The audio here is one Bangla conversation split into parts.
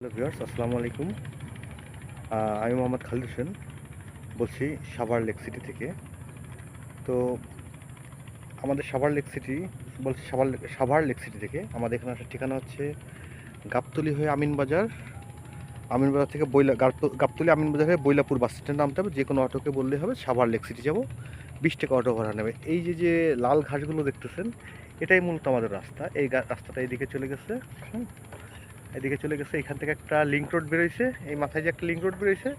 হ্যালো ভিউয়ার্স, আসসালামু আলাইকুম। আমি মোহাম্মদ খালিদ হোসেন বলছি সাভার লেক সিটি থেকে। তো আমাদের সাভার লেক সিটি, বলছি সাভার সাভার লেক সিটি থেকে। আমাদের এখানে আসার ঠিকানা হচ্ছে গাবতলি হয়ে আমিন বাজার। আমিন বাজার থেকে বইলা গাবত- গাবতলি আমিন বাজার হয়ে বইলাপুর বাস স্ট্যান্ড নামতে হবে। যে কোনো অটোকে বললেই হবে, সাভার লেক সিটি যাব। বিশ টাকা অটো ভাড়া নেবে। এই যে যে লাল ঘাসগুলো দেখতেছেন, এটাই মূলত আমাদের রাস্তা। এই রাস্তাটা এইদিকে চলে গেছে। এদিকে চলে গেছে এখান থেকে একটা লিঙ্ক রোড বেরোইছে। এই মাথায় যে একটা লিঙ্ক রোড বেরোইছে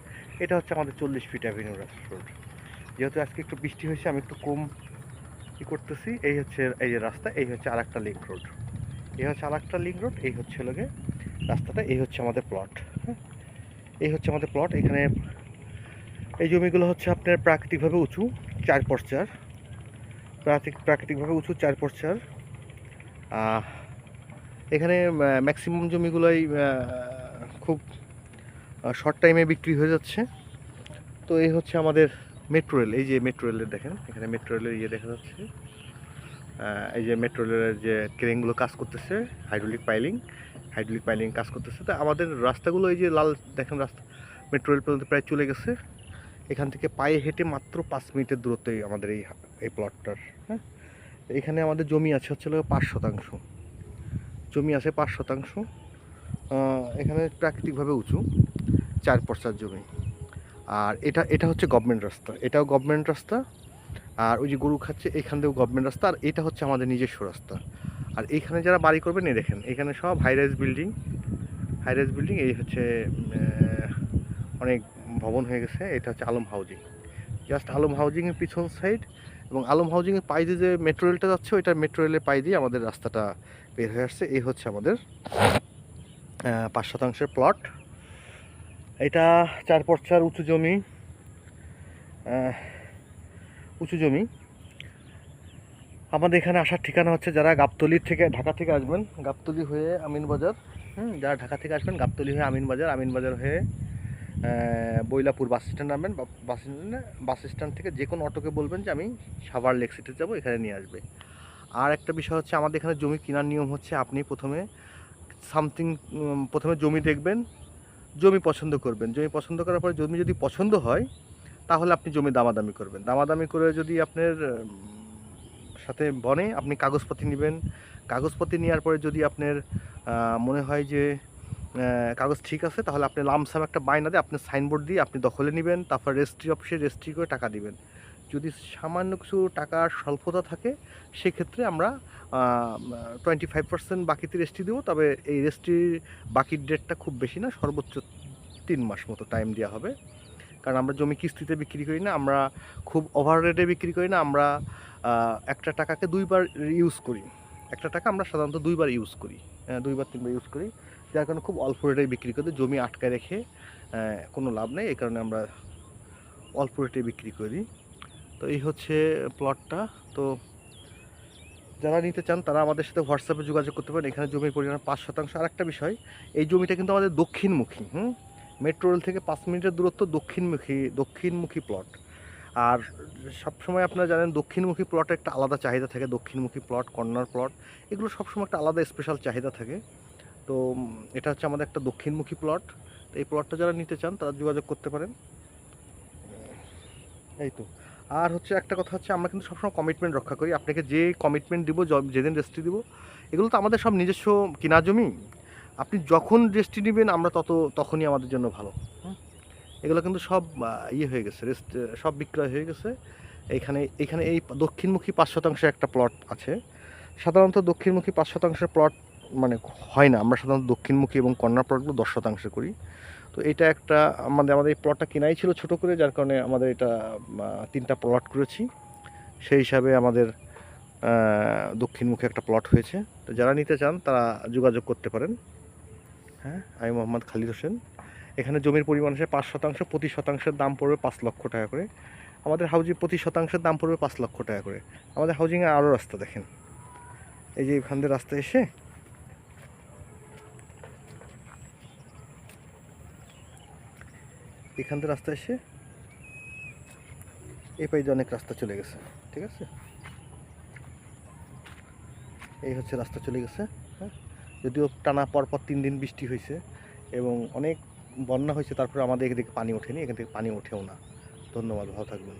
এটা হচ্ছে আমাদের চল্লিশ ফিট অ্যাভিনিউ রোড যেহেতু আজকে একটু বৃষ্টি হয়েছে আমি একটু কম ই করতেছি। এই হচ্ছে এই যে রাস্তা এই হচ্ছে আর একটা লিঙ্ক রোড এই হচ্ছে আর একটা লিঙ্ক রোড এই হচ্ছে লোকে রাস্তাটা এই হচ্ছে আমাদের প্লট হ্যাঁ? এই হচ্ছে আমাদের প্লট এখানে এই জমিগুলো হচ্ছে আপনার প্রাকৃতিকভাবে উঁচু চার পর চার প্রাকৃতিক প্রাকৃতিকভাবে উঁচু চার পর চার আহ, এখানে ম্যাক্সিমাম জমিগুলোই খুব শর্ট টাইমে বিক্রি হয়ে যাচ্ছে। তো এই হচ্ছে আমাদের মেট্রো রেল এই যে মেট্রো রেলের দেখেন, এখানে মেট্রো রেলের ইয়ে দেখা যাচ্ছে। এই যে মেট্রো রেলের যে ক্রেনগুলো কাজ করতেছে হাইড্রোলিক পাইলিং হাইড্রোলিক পাইলিং কাজ করতেছে। তো আমাদের রাস্তাগুলো, এই যে লাল, দেখেন রাস্তা মেট্রো রেল পর্যন্ত প্রায় চলে গেছে। এখান থেকে পায়ে হেঁটে মাত্র পাঁচ মিনিটের দূরত্বই আমাদের এই এই প্লটটার হ্যাঁ? এখানে আমাদের জমি আছে হচ্ছে পাঁচ শতাংশ। জমি আছে পাঁচ শতাংশ। এখানে প্রাকৃতিকভাবে উঁচু, চার পর্চার জমি। আর এটা এটা হচ্ছে গভর্নমেন্ট রাস্তা। এটাও গভর্নমেন্ট রাস্তা। আর ওই যে গরু খাচ্ছে, এখান থেকেও গভর্নমেন্ট রাস্তা। আর এটা হচ্ছে আমাদের নিজস্ব রাস্তা। আর এইখানে যারা বাড়ি করবেন, এই দেখেন, এখানে সব হাইরাইজ বিল্ডিং হাইরাইজ বিল্ডিং এই হচ্ছে অনেক ভবন হয়ে গেছে। এটা হচ্ছে আলম হাউজিং জাস্ট আলম হাউজিংয়ের পিছন সাইড এবং আলম হাউজিংয়ের পাই দিয়ে যে মেট্রো রেলটা যাচ্ছে ওইটার মেট্রো রেলের পাই দিয়ে আমাদের রাস্তাটা বের হয়ে আসছে। এই হচ্ছে আমাদের পাঁচ শতাংশের প্লট এটা চার পর চার উঁচু জমি উঁচু জমি। আমাদের এখানে আসার ঠিকানা হচ্ছে যারা গাবতলির থেকে, ঢাকা থেকে আসবেন, গাবতলি হয়ে আমিনবাজার, হুম, যারা ঢাকা থেকে আসবেন, গাবতলি হয়ে আমিনবাজার আমিনবাজার হয়ে বৈলাপুর বাস স্ট্যান্ড নামবেন বাস স্ট্যান্ডে, বাস স্ট্যান্ড থেকে যে কোনো অটোকে বলবেন যে আমি সাভার লেক সিটি যাব, এখানে নিয়ে আসবে। আর একটা বিষয় হচ্ছে, আমাদের এখানে জমি কেনার নিয়ম হচ্ছে, আপনি প্রথমে সামথিং প্রথমে জমি দেখবেন, জমি পছন্দ করবেন। জমি পছন্দ করার পরে জমি যদি পছন্দ হয়, তাহলে আপনি জমি দামাদামি করবেন। দামাদামি করে যদি আপনার সাথে বনে আপনি কাগজপত্র নেবেন, কাগজপত্র নেওয়ার পরে যদি আপনার মনে হয় যে কাগজ ঠিক আছে, তাহলে আপনি লামসাম একটা বায়না দিয়ে আপনি সাইনবোর্ড দিয়ে আপনি দখলে নেবেন, তারপর রেজিস্ট্রি অফিসে রেজিস্ট্রি করে টাকা দিবেন। যদি সামান্য কিছু টাকার স্বল্পতা থাকে, সেক্ষেত্রে আমরা টোয়েন্টি ফাইভ পার্সেন্ট বাকিতে রেজিস্ট্রি দেবো, তবে এই রেজিস্ট্রির বাকির ডেটটা খুব বেশি না, সর্বোচ্চ তিন মাস মতো টাইম দেওয়া হবে। কারণ আমরা জমি কিস্তিতে বিক্রি করি না, আমরা খুব ওভার রেটে বিক্রি করি না, আমরা একটা টাকাকে দুইবার ইউজ করি। একটা টাকা আমরা সাধারণত দুইবার ইউজ করি দুইবার তিনবার ইউজ করি। যার কারণে খুব অল্প রেটে বিক্রি করি, জমি আটকায় রেখে কোনো লাভ নেই, এই কারণে আমরা অল্প রেটে বিক্রি করি। তো এই হচ্ছে প্লটটা তো যারা নিতে চান, তারা আমাদের সাথে হোয়াটসঅ্যাপে যোগাযোগ করতে পারেন। এখানে জমির পরিমাণ পাঁচ শতাংশ। আর একটা বিষয়, এই জমিটা কিন্তু আমাদের দক্ষিণমুখী, হুম? মেট্রো রেল থেকে পাঁচ মিনিটের দূরত্ব দক্ষিণমুখী দক্ষিণমুখী প্লট আর সবসময় আপনারা জানেন, দক্ষিণমুখী প্লটের একটা আলাদা চাহিদা থাকে। দক্ষিণমুখী প্লট কর্নার প্লট এগুলো সবসময় একটা আলাদা স্পেশাল চাহিদা থাকে। তো এটা হচ্ছে আমাদের একটা দক্ষিণমুখী প্লট তো এই প্লটটা যারা নিতে চান, তারা যোগাযোগ করতে পারেন। এই তো। আর হচ্ছে একটা কথা হচ্ছে, আমরা কিন্তু সবসময় কমিটমেন্ট রক্ষা করি। আপনাকে যে কমিটমেন্ট দিব যেদিন রেজিস্ট্রি দিব, এগুলো তো আমাদের সব নিজস্ব কিনা জমি। আপনি যখন রেজিস্ট্রি নেবেন, আমরা তত, তখনই আমাদের জন্য ভালো? এগুলো কিন্তু সব ইয়ে হয়ে গেছে রেস্ট সব বিক্রয় হয়ে গেছে। এইখানে এইখানে এই দক্ষিণমুখী পাঁচ শতাংশের একটা প্লট আছে। সাধারণত দক্ষিণমুখী পাঁচ শতাংশের প্লট মানে হয় না। আমরা সাধারণত দক্ষিণমুখী এবং কর্নার প্লটগুলো দশ শতাংশে করি। তো এটা একটা আমাদের আমাদের এই প্লটটা কেনাই ছিল ছোট করে, যার কারণে আমাদের এটা তিনটা প্লট করেছি। সেই হিসাবে আমাদের দক্ষিণমুখী একটা প্লট হয়েছে। তো যারা নিতে চান, তারা যোগাযোগ করতে পারেন। হ্যাঁ আমি মোহাম্মদ খালিদ হোসেন। এখানে জমির পরিমাণ আছে পাঁচ শতাংশ প্রতি শতাংশের দাম পড়বে পাঁচ লক্ষ টাকা করে। আমাদের হাউজিং প্রতি শতাংশের দাম পড়বে পাঁচ লক্ষ টাকা করে। আমাদের হাউজিংয়ে আরও রাস্তা দেখেন। এই যে এখান রাস্তা এসে এখান থেকে রাস্তা এসে এই পাইজে অনেক রাস্তা চলে গেছে, ঠিক আছে? এই হচ্ছে রাস্তা চলে গেছে হ্যাঁ? যদিও টানা পরপর তিন দিন বৃষ্টি হয়েছে এবং অনেক বন্যা হয়েছে, তারপরে আমাদের এখান থেকে পানি ওঠেনি, এখান থেকে পানি ওঠেও না। ধন্যবাদ, ভালো থাকবেন।